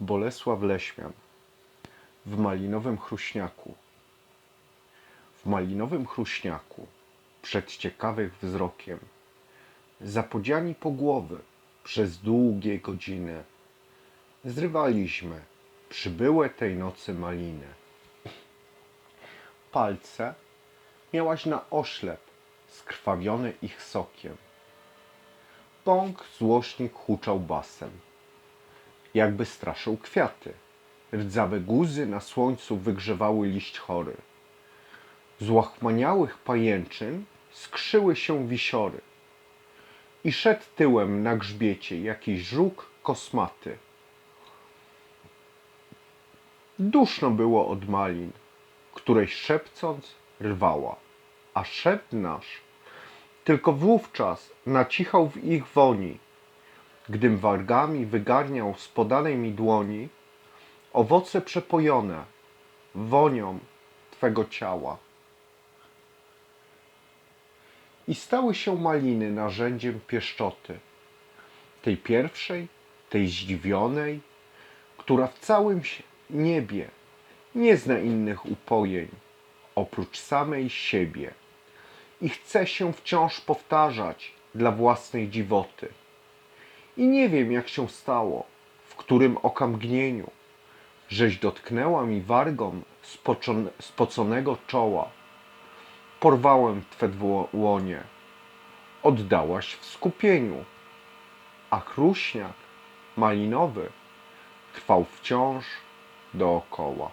Bolesław Leśmian w malinowym chruśniaku. W malinowym chruśniaku, przed ciekawych wzrokiem, zapodziani po głowy przez długie godziny, zrywaliśmy przybyłe tej nocy maliny. Palce miałaś na oślep, skrwawione ich sokiem. Pąk złośnik huczał basem jakby straszył kwiaty. Rdzawe guzy na słońcu wygrzewały liść chory. Z łachmaniałych pajęczyn skrzyły się wisiory. I szedł tyłem na grzbiecie jakiś żuk kosmaty. Duszno było od malin, której szepcąc rwała, a szept nasz tylko wówczas nacichał w ich woni, gdym wargami wygarniał z podanej mi dłoni owoce przepojone wonią Twego ciała. I stały się maliny narzędziem pieszczoty, tej pierwszej, tej zdziwionej, która w całym niebie nie zna innych upojeń oprócz samej siebie i chce się wciąż powtarzać dla własnej dziwoty. I nie wiem, jak się stało, w którym okamgnieniu, żeś dotknęła mi wargą spoconego czoła. Porwałem twe dłonie, oddałaś w skupieniu, a chruśniak malinowy trwał wciąż dookoła.